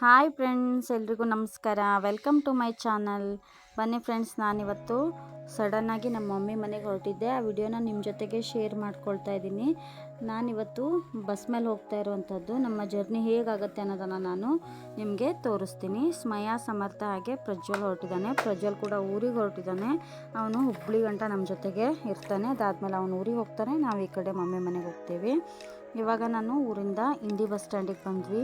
Hi friends, ಎಲ್ರಿಗೂ ನಮಸ್ಕಾರ. Welcome to my channel. ಬನ್ನಿ ಫ್ರೆಂಡ್ಸ್, ನಾನಿವತ್ತು ಸಡನ್ನಾಗಿ ನಮ್ಮ ಮಮ್ಮಿ ಮನೆಗೆ ಹೊರಟಿದ್ದೆ. ಆ ವಿಡಿಯೋನ ನಿಮ್ಮ ಜೊತೆಗೆ ಶೇರ್ ಮಾಡ್ಕೊಳ್ತಾ ಇದ್ದೀನಿ. ನಾನಿವತ್ತು ಬಸ್ ಮೇಲೆ ಹೋಗ್ತಾ ಇರುವಂಥದ್ದು. ನಮ್ಮ ಜರ್ನಿ ಹೇಗಾಗುತ್ತೆ ಅನ್ನೋದನ್ನು ನಾನು ನಿಮಗೆ ತೋರಿಸ್ತೀನಿ. ಸ್ಮಯ ಸಮರ್ಥ ಹಾಗೆ ಪ್ರಜ್ವಲ್ ಹೊರಟಿದ್ದಾನೆ. ಪ್ರಜ್ವಲ್ ಕೂಡ ಊರಿಗೆ ಹೊರಟಿದ್ದಾನೆ. ಅವನು ಹುಬ್ಳಿ ಗಂಟ ನಮ್ಮ ಜೊತೆಗೆ ಇರ್ತಾನೆ. ಅದಾದಮೇಲೆ ಅವನು ಊರಿಗೆ ಹೋಗ್ತಾನೆ. ನಾವು ಈ ಕಡೆ ಮಮ್ಮಿ ಮನೆಗೆ ಹೋಗ್ತೀವಿ. ಇವಾಗ ನಾನು ಊರಿಂದ ಇಂಡಿ ಬಸ್ ಸ್ಟ್ಯಾಂಡಿಗೆ ಬಂದ್ವಿ.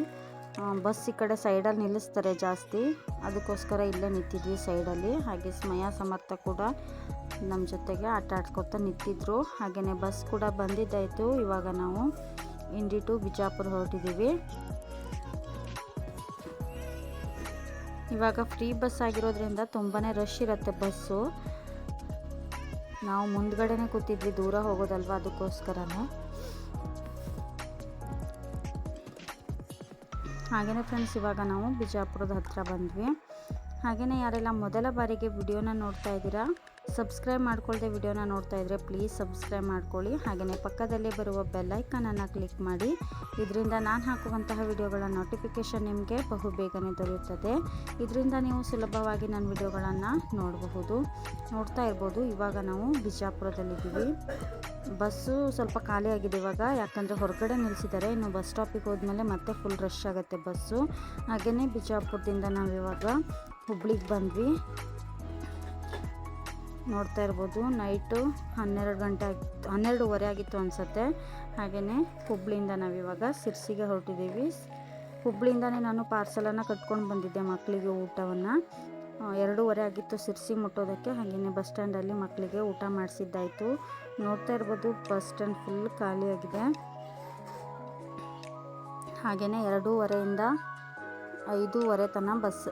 ಬಸ್ ಈ ಕಡೆ ಸೈಡಲ್ಲಿ ನಿಲ್ಲಿಸ್ತಾರೆ ಜಾಸ್ತಿ. ಅದಕ್ಕೋಸ್ಕರ ಇಲ್ಲೇ ನಿಂತಿದ್ವಿ ಸೈಡಲ್ಲಿ. ಹಾಗೆ ಸ್ಮಯ ಸಮರ್ಥ ಕೂಡ ನಮ್ಮ ಜೊತೆಗೆ ಆಟ ಆಡ್ಕೊತಾ ನಿಂತಿದ್ರು. ಹಾಗೆಯೇ ಬಸ್ ಕೂಡ ಬಂದಿದ್ದಾಯಿತು. ಇವಾಗ ನಾವು ಇಂಡಿ ಟು ಬಿಜಾಪುರ ಹೊರಟಿದ್ದೀವಿ. ಇವಾಗ ಫ್ರೀ ಬಸ್ ಆಗಿರೋದ್ರಿಂದ ತುಂಬಾ ರಶ್ ಇರುತ್ತೆ ಬಸ್ಸು. ನಾವು ಮುಂದ್ಗಡೆನೇ ಕೂತಿದ್ವಿ, ದೂರ ಹೋಗೋದಲ್ವ ಅದಕ್ಕೋಸ್ಕರನೇ. ಹಾಗೆಯೇ ಫ್ರೆಂಡ್ಸ್ ಇವಾಗ ನಾವು ಬಿಜಾಪುರದ ಹತ್ರ ಬಂದ್ವಿ. ಹಾಗೆಯೇ ಯಾರೆಲ್ಲ ಮೊದಲ ಬಾರಿಗೆ ವಿಡಿಯೋನ ನೋಡ್ತಾ ಇದ್ದೀರಾ, ಸಬ್ಸ್ಕ್ರೈಬ್ ಮಾಡ್ಕೊಳ್ಳದೆ ವಿಡಿಯೋನ ನೋಡ್ತಾ ಇದ್ದರೆ ಪ್ಲೀಸ್ ಸಬ್ಸ್ಕ್ರೈಬ್ ಮಾಡ್ಕೊಳ್ಳಿ. ಹಾಗೆಯೇ ಪಕ್ಕದಲ್ಲೇ ಬರುವ ಬೆಲ್ಲೈಕನನ್ನು ಕ್ಲಿಕ್ ಮಾಡಿ. ಇದರಿಂದ ನಾನು ಹಾಕುವಂತಹ ವಿಡಿಯೋಗಳ ನೋಟಿಫಿಕೇಷನ್ ನಿಮಗೆ ಬಹು ಬೇಗನೆ ದೊರೆಯುತ್ತದೆ. ಇದರಿಂದ ನೀವು ಸುಲಭವಾಗಿ ನನ್ನ ವಿಡಿಯೋಗಳನ್ನು ನೋಡಬಹುದು. ನೋಡ್ತಾ ಇರ್ಬೋದು. ಇವಾಗ ನಾವು ಬಿಜಾಪುರದಲ್ಲಿದ್ದೀವಿ. ಬಸ್ಸು ಸ್ವಲ್ಪ ಖಾಲಿಯಾಗಿದೆ ಇವಾಗ. ಯಾಕಂದರೆ ಹೊರಗಡೆ ನಿಲ್ಲಿಸಿದ್ದಾರೆ ಇನ್ನು ಬಸ್ ಸ್ಟಾಪಿಗೆ ಹೋದ್ಮೇಲೆ ಮತ್ತೆ ಫುಲ್ ರಶ್ ಆಗುತ್ತೆ ಬಸ್ಸು. ಹಾಗೆಯೇ ಬಿಜಾಪುರದಿಂದ ನಾವು ಇವಾಗ ಹುಬ್ಳಿಗೆ ಬಂದ್ವಿ. ನೋಡ್ತಾ ಇರ್ಬೋದು, ನೈಟು ಹನ್ನೆರಡು ಗಂಟೆ ಆಗಿತ್ತು ಹನ್ನೆರಡೂವರೆ ಆಗಿತ್ತು ಅನಿಸುತ್ತೆ. ಹಾಗೆಯೇ ಹುಬ್ಳಿಯಿಂದ ನಾವಿವಾಗ ಸಿರ್ಸಿಗೆ ಹೊರಟಿದ್ದೀವಿ ಹುಬ್ಳಿಯಿಂದನೇ ನಾನು ಪಾರ್ಸಲನ್ನು ಕಟ್ಕೊಂಡು ಬಂದಿದ್ದೆ ಮಕ್ಕಳಿಗೆ ಊಟವನ್ನು. ಎರಡೂವರೆ ಆಗಿತ್ತು ಸಿರ್ಸಿ ಮುಟ್ಟೋದಕ್ಕೆ ಹಾಗೆಯೇ ಬಸ್ ಸ್ಟ್ಯಾಂಡಲ್ಲಿ ಮಕ್ಕಳಿಗೆ ಊಟ ಮಾಡಿಸಿದ್ದಾಯಿತು. ನೋಡ್ತಾ ಇರ್ಬೋದು, ಬಸ್ ಸ್ಟ್ಯಾಂಡ್ ಫುಲ್ ಖಾಲಿಯಾಗಿದೆ. ಹಾಗೆಯೇ ಎರಡೂವರೆಯಿಂದ ಐದೂವರೆ ತನಕ ಬಸ್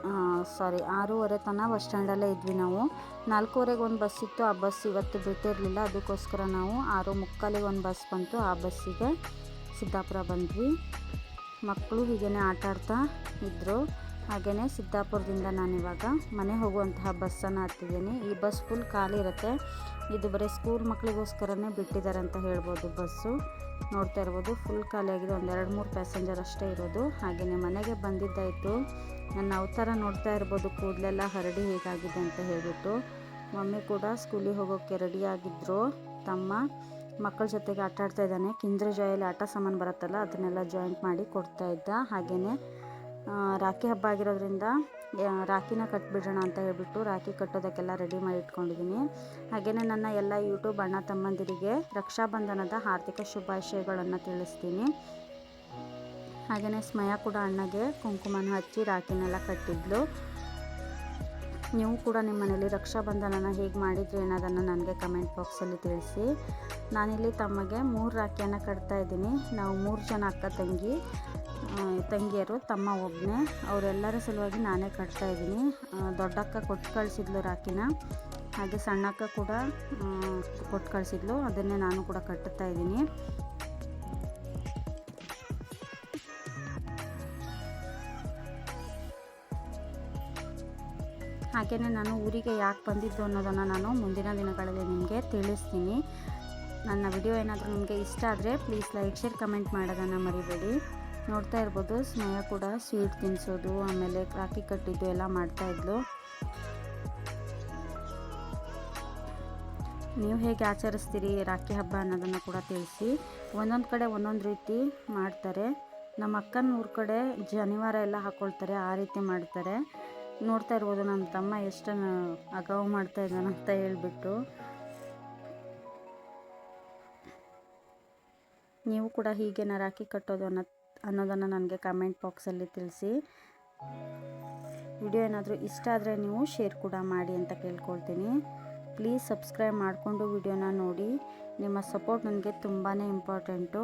ಸಾರಿ ಆರೂವರೆ ತನಕ ಬಸ್ ಸ್ಟ್ಯಾಂಡಲ್ಲೇ ಇದ್ವಿ ನಾವು. ನಾಲ್ಕೂವರೆಗೆ ಒಂದು ಬಸ್ ಇತ್ತು, ಆ ಬಸ್ ಇವತ್ತು ಬಿಟ್ಟಿರಲಿಲ್ಲ. ಅದಕ್ಕೋಸ್ಕರ ನಾವು ಆರು ಮುಕ್ಕಾಲಿಗೆ ಒಂದು ಬಸ್ ಬಂತು. ಆ ಬಸ್ಸಿಗೆ ಸಿದ್ದಾಪುರ ಬಂದ್ವಿ. ಮಕ್ಕಳು ಹೀಗೇ ಆಟ ಆಡ್ತಾ ಇದ್ದರು ಹಾಗೆಯೇ ಸಿದ್ದಾಪುರದಿಂದ ನಾನಿವಾಗ ಮನೆ ಹೋಗುವಂತಹ ಬಸ್ಸನ್ನು ಹತ್ತಿದ್ದೀನಿ. ಈ ಬಸ್ ಫುಲ್ ಖಾಲಿ ಇರುತ್ತೆ. ಇದು ಬರೀ ಸ್ಕೂಲ್ ಮಕ್ಕಳಿಗೋಸ್ಕರನೇ ಬಿಟ್ಟಿದ್ದಾರೆ ಅಂತ ಹೇಳ್ಬೋದು ಬಸ್ಸು. ನೋಡ್ತಾ ಇರ್ಬೋದು ಫುಲ್ ಖಾಲಿಯಾಗಿದೆ ಒಂದು ಎರಡು ಮೂರು ಪ್ಯಾಸೆಂಜರ್ ಅಷ್ಟೇ ಇರೋದು. ಹಾಗೆಯೇ ಮನೆಗೆ ಬಂದಿದ್ದಾಯಿತು. ನನ್ನ ಅವತಾರ ನೋಡ್ತಾ ಇರ್ಬೋದು. ಕೂದಲೆಲ್ಲ ಹರಡಿ ಹೇಗಾಗಿದೆ ಅಂತ ಹೇಳಿಬಿಟ್ಟು. ಮಮ್ಮಿ ಕೂಡ ಸ್ಕೂಲಿಗೆ ಹೋಗೋಕ್ಕೆ ರೆಡಿಯಾಗಿದ್ದರು ತಮ್ಮ ಮಕ್ಕಳ ಜೊತೆಗೆ ಆಟ ಆಡ್ತಾ ಇದ್ದಾನೆ. ಕಿಂದ್ರ ಜಾಯಲ್ಲಿ ಆಟ ಸಾಮಾನು ಬರುತ್ತಲ್ಲ, ಅದನ್ನೆಲ್ಲ ಜಾಯಿಂಟ್ ಮಾಡಿ ಕೊಡ್ತಾ ಇದ್ದ. ಹಾಗೆಯೇ ರಾಖಿ ಹಬ್ಬ ಆಗಿರೋದ್ರಿಂದ ರಾಖಿನ ಕಟ್ಬಿಡೋಣ ಅಂತ ಹೇಳ್ಬಿಟ್ಟು ರಾಖಿ ಕಟ್ಟೋದಕ್ಕೆಲ್ಲ ರೆಡಿ ಮಾಡಿ ಇಟ್ಕೊಂಡಿದ್ದೀನಿ. ಹಾಗೆಯೇ ನನ್ನ ಎಲ್ಲ ಯೂಟ್ಯೂಬ್ ಅಣ್ಣ ತಮ್ಮಂದಿರಿಗೆ ರಕ್ಷಾಬಂಧನದ ಹಾರ್ದಿಕ ಶುಭಾಶಯಗಳನ್ನು ತಿಳಿಸ್ತೀನಿ. ಹಾಗೆಯೇ ಸ್ಮಯ ಕೂಡ ಅಣ್ಣಗೆ ಕುಂಕುಮನ ಹಚ್ಚಿ ರಾಖಿನೆಲ್ಲ ಕಟ್ಟಿದ್ಲು. ನೀವು ಕೂಡ ನಿಮ್ಮ ಮನೇಲಿ ರಕ್ಷಾಬಂಧನನ ಹೇಗೆ ಮಾಡಿದ್ರಿ ಅನ್ನೋದನ್ನು ನನಗೆ ಕಮೆಂಟ್ ಬಾಕ್ಸಲ್ಲಿ ತಿಳಿಸಿ. ನಾನಿಲ್ಲಿ ತಮಗೆ ಮೂರು ರಾಖಿಯನ್ನು ಕಟ್ತಾ ಇದ್ದೀನಿ. ನಾವು ಮೂರು ಜನ ಅಕ್ಕ ತಂಗಿ. ತಂಗಿಯರು, ತಮ್ಮ ಒಬ್ಬನೇ ಅವರೆಲ್ಲರ ಸಲುವಾಗಿ ನಾನೇ ಕಟ್ತಾ ಇದ್ದೀನಿ. ದೊಡ್ಡಕ್ಕ ಕೊಟ್ಟು ಕಳಿಸಿದ್ಲು ರಾಕಿನ ಹಾಗೆ ಸಣ್ಣಕ್ಕ ಕೂಡ ಕೊಟ್ಟು ಕಳಿಸಿದ್ಲು. ಅದನ್ನೇ ನಾನು ಕೂಡ ಕಟ್ಟುತ್ತಾ ಇದ್ದೀನಿ. ಹಾಗೆಯೇ ನಾನು ಊರಿಗೆ ಯಾಕೆ ಬಂದಿದ್ದು ಅನ್ನೋದನ್ನು ನಾನು ಮುಂದಿನ ದಿನಗಳಲ್ಲಿ ನಿಮಗೆ ತಿಳಿಸ್ತೀನಿ. ನನ್ನ ವಿಡಿಯೋ ಏನಾದರೂ ನಿಮಗೆ ಇಷ್ಟ ಆದರೆ, ಪ್ಲೀಸ್ ಲೈಕ್, ಶೇರ್, ಕಮೆಂಟ್ ಮಾಡೋದನ್ನು ಮರಿಬೇಡಿ. ನೋಡ್ತಾ ಇರ್ಬೋದು, ಸ್ನೇಹ ಕೂಡ ಸ್ವೀಟ್ ತಿನ್ನಿಸೋದು ಆಮೇಲೆ ರಾಖಿ ಕಟ್ಟಿದ್ದು ಎಲ್ಲ ಮಾಡ್ತಾಯಿದ್ಲು ನೀವು ಹೇಗೆ ಆಚರಿಸ್ತೀರಿ ರಾಖಿ ಹಬ್ಬ ಅನ್ನೋದನ್ನು ಕೂಡ ತಿಳಿಸಿ. ಒಂದೊಂದು ಕಡೆ ಒಂದೊಂದು ರೀತಿ ಮಾಡ್ತಾರೆ. ನಮ್ಮ ಅಕ್ಕನ ಊರ ಕಡೆ ಜನಿವಾರ ಎಲ್ಲ ಹಾಕ್ಕೊಳ್ತಾರೆ ಆ ರೀತಿ ಮಾಡ್ತಾರೆ. ನೋಡ್ತಾ ಇರ್ಬೋದು, ನನ್ನ ತಮ್ಮ ಎಷ್ಟನ್ನು ಅಗಾವು ಮಾಡ್ತಾ ಇದ್ದಾನೆ ಅಂತ ಹೇಳ್ಬಿಟ್ಟು. ನೀವು ಕೂಡ ಹೀಗೆ ರಾಖಿ ಕಟ್ಟೋದು ಅನ್ನೋ ಅನ್ನೋದನ್ನು ನನಗೆ ಕಮೆಂಟ್ ಬಾಕ್ಸಲ್ಲಿ ತಿಳಿಸಿ. ವಿಡಿಯೋ ಏನಾದರೂ ಇಷ್ಟ ಆದರೆ ನೀವು ಶೇರ್ ಕೂಡ ಮಾಡಿ ಅಂತ ಕೇಳ್ಕೊಳ್ತೀನಿ. ಪ್ಲೀಸ್ ಸಬ್ಸ್ಕ್ರೈಬ್ ಮಾಡಿಕೊಂಡು ವಿಡಿಯೋನ ನೋಡಿ. ನಿಮ್ಮ ಸಪೋರ್ಟ್ ನನಗೆ ತುಂಬಾ ಇಂಪಾರ್ಟೆಂಟು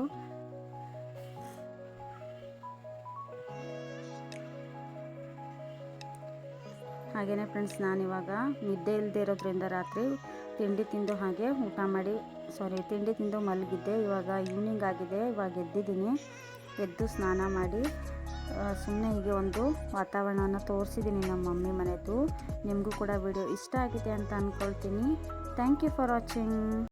ಹಾಗೆಯೇ ಫ್ರೆಂಡ್ಸ್ ನಾನಿವಾಗ ನಿದ್ದೆ ಇಲ್ಲದೆ ಇರೋದ್ರಿಂದ ರಾತ್ರಿ ತಿಂಡಿ ತಿಂದು ಹಾಗೆ ಊಟ ಮಾಡಿ ಸಾರಿ ತಿಂಡಿ ತಿಂದು ಮಲಗಿದ್ದೆ. ಇವಾಗ ಈವ್ನಿಂಗ್ ಆಗಿದೆ, ಇವಾಗ ಎದ್ದಿದ್ದೀನಿ. ಎದ್ದು ಸ್ನಾನ ಮಾಡಿ ಸುಮ್ಮನೆ ಹೀಗೆ ಒಂದು ವಾತಾವರಣವನ್ನು ತೋರಿಸಿದ್ದೀನಿ ನಮ್ಮ ಮಮ್ಮಿ ಮನೆದು. ನಿಮಗೂ ಕೂಡ ವಿಡಿಯೋ ಇಷ್ಟ ಆಗಿದೆ ಅಂತ ಅಂದ್ಕೊಳ್ತೀನಿ ಥ್ಯಾಂಕ್ ಯು ಫಾರ್ ವಾಚಿಂಗ್